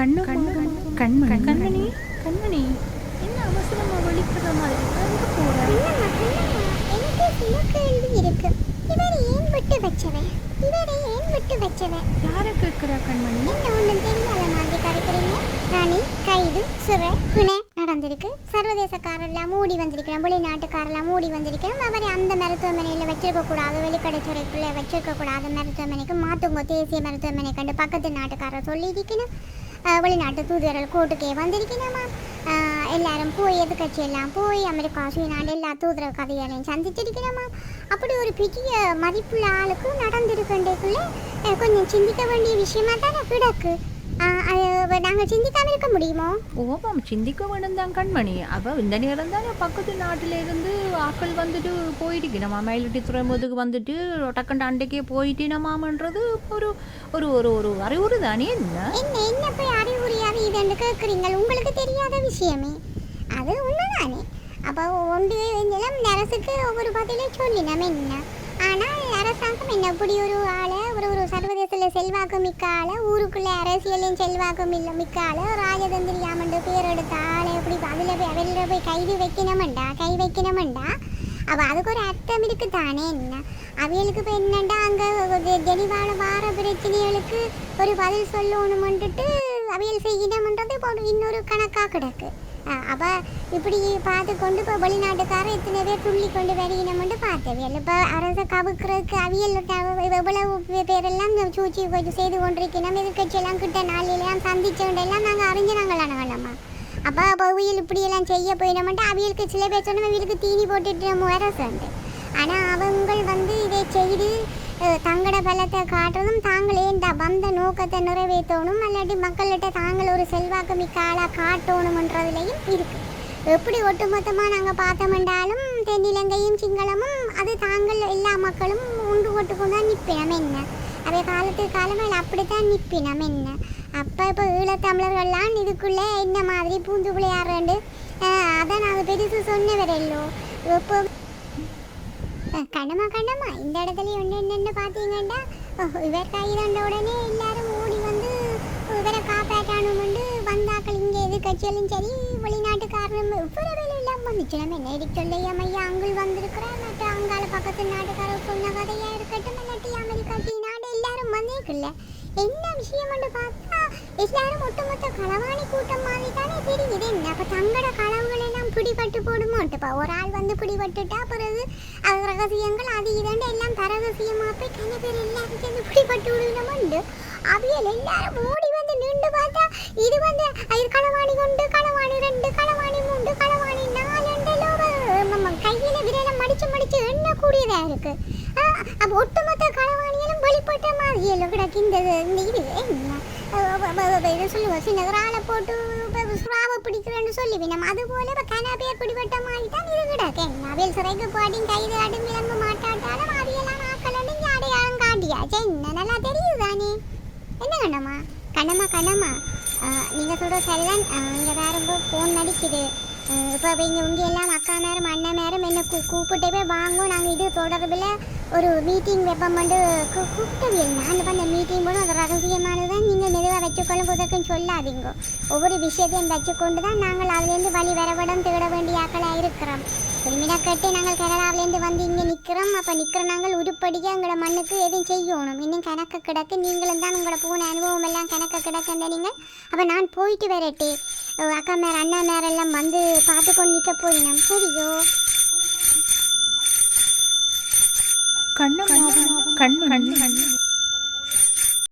கண்ணு கண்மணி? கண்மணி. கண்மணி என்ன அவசரமா வலிக்கிற மாதிரி எங்க போற? இல்லம்மா, இல்லம்மா. எனக்கு சில கேள்வி இருக்கு. இவரை ஏன் விட்டு வச்சவன்? இவரை ஏன் விட்டு வச்சவன்? யார கேட்கிறா கண்மணி? என்ன ஒண்ணும் தெரியாத மாதிரி கருக்கிறீங்க? ராணி கைது சிறை பிணை நடந்திருக்கு. சர்வதேசக்காரெல்லாம் மூடி வந்திருக்கிறோம். வெளிநாட்டுக்காரெல்லாம் மூடி வந்திருக்கிறோம். அவரை அந்த மருத்துவமனையில் வச்சிருக்க கூடாது. வெளிக்கடைத்துறைக்குள்ள வச்சிருக்க கூடாது. மருத்துவமனைக்கு மாத்துங்க. தேசிய மருத்துவமனை கண்டு பக்கத்து நாட்டுக்காரர் சொல்லியிருக்கணும். வெளிநாட்டு தூதுவர்கள் கோர்ட்டுக்கே வந்திருக்கணுமா அஹ், எல்லாரும் போய் எதிர்கட்சி எல்லாம் போய் அமெரிக்கா சீனாடு எல்லா தூதர கதைகளையும் சந்திச்சிருக்கணுமா அப்படி ஒரு பெரிய மதிப்புள்ள ஆளுக்கு நடந்திருக்கின்றக்குள்ள அஹ், கொஞ்சம் சிந்திக்க வேண்டிய விஷயமா தானே கிடக்கு அஹ், அது நாங்கள் சிந்திக்காம இருக்க முடியுமோ? ஓமாம் சிந்திக்க வேணும் தான் கண்மணி. அவ இந்த நேரம் தானே பக்கத்து நாட்டில இருந்து ஆக்கள் வந்துட்டு போயிட்டுக்கணுமா மயிலிட்டி துறைமுகத்துக்கு வந்துட்டு டக்குண்டு அண்டைக்கே போயிட்டினமாமன்றது ஒரு ஒரு ஒரு ஒரு அறிவுறு தானே என்ன? என்ன என்ன போய் அறிவுரையாக இதுன்னு கேட்குறீங்க உங்களுக்கு தெரியாத விஷயமே. அது உண்மைதானே. அப்போ ஒன்று நிலம் அரசுக்கு ஒவ்வொரு பதிலையும் சொல்லினோம் என்ன? ஆனால் அரசாங்கம் என்ன இப்படி ஒரு ஆளை செல்வாக்கு மிக்க ஆள் ஊருக்குள்ளே அரசியலையும் செல்வாக்கு இல்லை மிக்க ஆளை ராஜதந்திரியாமண்டு பேர் எடுத்த ஆளை எப்படி அதில் போய் அவரில் போய் கைது வைக்கணுமெண்டா? கை வைக்கணுமெண்டா? அப்போ அதுக்கு ஒரு அர்த்தம் இருக்கு தானே என்ன? அவைகளுக்கு இப்போ என்னண்டா அங்கே தெளிவான வார பிரச்சனைகளுக்கு ஒரு பதில் சொல்லணுமென்ட்டுட்டு அவையல் செய்யணும்ன்றது இப்போ இன்னொரு கணக்காக கிடக்கு. அப்போ இப்படி பார்த்து கொண்டு இப்போ வெளிநாட்டுக்காரர் இத்தனை பேர் துள்ளி கொண்டு வருகிறோம்னு பார்த்தவியல் இப்போ அரசு கவுக்கிறதுக்கு அவியல் எவ்வளவு பேரெல்லாம் சூழ்ச்சி கொஞ்சம் செய்து கொண்டிருக்கணும் எதிர்கட்சியெல்லாம் கிட்ட நாளிலாம் சந்திச்சவண்டெல்லாம் நாங்கள் அறிஞ்சு நாங்கள் அணுகலாமா அப்போ அப்போ இப்படியெல்லாம் செய்ய போயிடமாட்டா அவியலுக்கு சில பேர் சொன்னால் அவியலுக்கு தீனி போட்டுட்டு நம்ம அரசு ஆனால் அவங்கள் வந்து இதை செய்து தங்கட பலத்தை காட்டுறதும் தாங்களே இந்த வந்த நோக்கத்தை நிறைவேற்றணும் அல்லாட்டி மக்கள்கிட்ட தாங்கள் ஒரு செல்வாக்கு மிக்க ஆளாக காட்டணுமன்றதுலையும் இருக்கு. எப்படி ஒட்டுமொத்தமாக நாங்கள் பார்த்தோம்ன்றாலும் தென்னிலங்கையும் சிங்களமும் அது தாங்கள் எல்லா மக்களும் உண்டு போட்டு தான் நிற்பினம் என்ன? அதே காலத்துக்கு காலங்கள் அப்படித்தான் நிற்பினம் என்ன? அப்போ இப்போ ஈழத்தமிழர்கள்லாம் இதுக்குள்ளே என்ன மாதிரி பூந்து விளையாடுறேன் அதை நாங்கள் பெருசு சொன்னவரெல்லோ. இப்போ அஹ், கண்ணம்மா கண்ணம்மா இந்த இடத்துல ஒன்று என்னென்னு பார்த்தீங்கன்னா அஹ், இவர் கைதாண்ட உடனே எல்லாரும் ஓடி வந்து இவரை காப்பாற்றணும்னு வந்தாக்கள் இங்கே எதிர்கட்சிகளும் சரி வெளிநாட்டுக்காரனும் இவ்வளவு எல்லாம் வந்துச்சு நம்ம என்ன எதுக்கு சொல்லையா ஐயா அங்குள் வந்திருக்கிறார். மற்ற அங்கால பக்கத்து நாட்டுக்காரர் சொன்ன கதையாக இருக்கட்டும் இல்லாட்டி அமெரிக்கா சீனாடு எல்லாரும் வந்திருக்குல்ல என்ன விஷயம்னு பார்த்தா எல்லாரும் ஒட்டுமொத்த களவாணி கூட்டம் மாதிரி தானே தெரியுது. என்ன? அப்போ தங்கட களவுகள் எல்லாம் பிடிபட்டு போடுமோட்டுப்பா ஒரு ஆள் வந்து பிடிபட்டுட்டா பிறகு அது ரகசியங்கள் அது இதண்டு எல்லாம் தரகசியமாக போய் கண்ண பேர் எல்லாரும் சேர்ந்து பிடிபட்டு விடணுமுண்டு அவியல் எல்லாரும் ஓடி வந்து நின்று பார்த்தா இது வந்து இது களவாணி கொண்டு களவாணி ரெண்டு களவாணி மூன்று களவாணி நாலு கையில் விரலை மடிச்சு மடிச்சு எண்ணக்கூடியதாக இருக்குது அப்போ ஒட்டுமொத்த களவாணியிலும் வெளிப்பட்ட மாதிரி எல்லாம் கிடக்கு இந்த இது என்ன? சொல்லுவோம் போட்டு இப்ப சுறாவை பிடிக்கிறேன்னு சொல்லுவி நம்ம அது போல இப்போ கனாபியா பிடிபட்ட மாதிரி தான் இது கிடக்கு என்ன அவையில் சிறைக்கு போட்டியும் கைது ஆடும் விளங்க மாட்டாட்டாலும் அவையெல்லாம் ஆக்கலன்னு இங்கே அடையாளம் நீங்கள் சொல்கிற சரிதான். இங்கே வேறு ஃபோன் நடிக்குது இப்போ இங்கே எல்லாம் அக்கா அண்ணன் கூ கூப்பிட்டே போய் வாங்கும் நாங்கள் இது தொடர்பில் ஒரு மீட்டிங் வைப்போம் வந்து கூப்பிட்டவியல் நான் அந்த மீட்டிங் போது அது ரகசியமான நீங்கள் புதற்கும் சொல்லாதீங்க. ஒவ்வொரு விஷயத்தையும் வச்சுக்கொண்டு தான் நாங்கள் அதுலேருந்து வழி வரவிடம் தேட வேண்டிய ஆக்களாக இருக்கிறோம். திரும்பினா கட்டி நாங்கள் கேரளாவிலேருந்து வந்து இங்கே நிற்கிறோம். அப்போ நிற்கிற நாங்கள் உருப்படியாக எங்களோட மண்ணுக்கு எதுவும் செய்யணும். இன்னும் கணக்கு கிடக்கு. நீங்களும் தான் உங்களோட போன அனுபவம் எல்லாம் கணக்கு கிடக்குன்ற நீங்கள் அப்போ நான் போயிட்டு வரட்டே. அக்கா மேர் அண்ணா மேரெல்லாம் வந்து பார்த்து கொண்டு நிற்க போயினோம். சரியோ கண்ணு கண்ணு கண்ணு